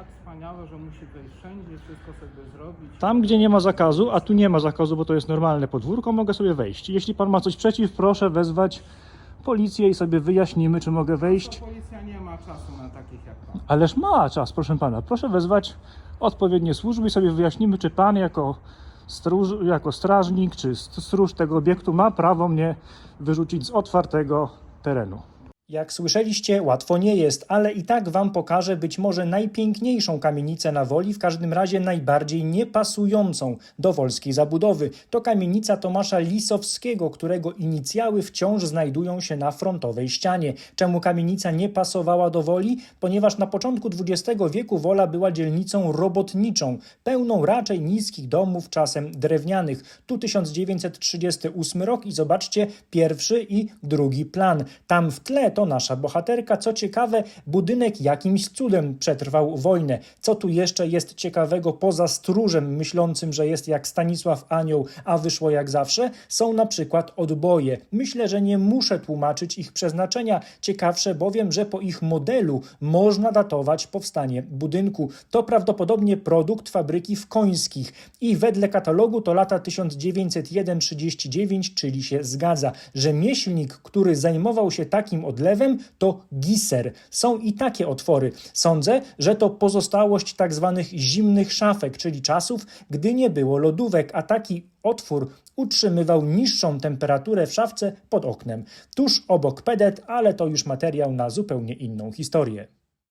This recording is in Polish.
tak wspaniałe, że musi wszędzie, wszystko sobie zrobić. Tam, gdzie nie ma zakazu, a tu nie ma zakazu, bo to jest normalne podwórko, mogę sobie wejść. Jeśli pan ma coś przeciw, proszę wezwać policję i sobie wyjaśnimy, czy mogę wejść. To policja nie ma czasu na takich jak pan. Ależ ma czas, proszę pana. Proszę wezwać odpowiednie służby i sobie wyjaśnimy, czy pan jako, stróż, jako strażnik, czy st- stróż tego obiektu ma prawo mnie wyrzucić z otwartego terenu. Jak słyszeliście, łatwo nie jest, ale i tak wam pokażę być może najpiękniejszą kamienicę na Woli, w każdym razie najbardziej niepasującą do wolskiej zabudowy. To kamienica Tomasza Lisowskiego, którego inicjały wciąż znajdują się na frontowej ścianie. Czemu kamienica nie pasowała do Woli? Ponieważ na początku XX wieku Wola była dzielnicą robotniczą, pełną raczej niskich domów, czasem drewnianych. Tu 1938 rok i zobaczcie pierwszy i drugi plan. Tam w tle to nasza bohaterka. Co ciekawe, budynek jakimś cudem przetrwał wojnę. Co tu jeszcze jest ciekawego poza stróżem myślącym, że jest jak Stanisław Anioł, a wyszło jak zawsze? Są na przykład odboje. Myślę, że nie muszę tłumaczyć ich przeznaczenia. Ciekawsze bowiem, że po ich modelu można datować powstanie budynku. To prawdopodobnie produkt fabryki w Końskich i wedle katalogu to lata 1901-39, czyli się zgadza. Rzemieślnik, który zajmował się takim odlewem, to giser. Są i takie otwory. Sądzę, że to pozostałość tak zwanych zimnych szafek, czyli czasów, gdy nie było lodówek, a taki otwór utrzymywał niższą temperaturę w szafce pod oknem. Tuż obok pedet, ale to już materiał na zupełnie inną historię.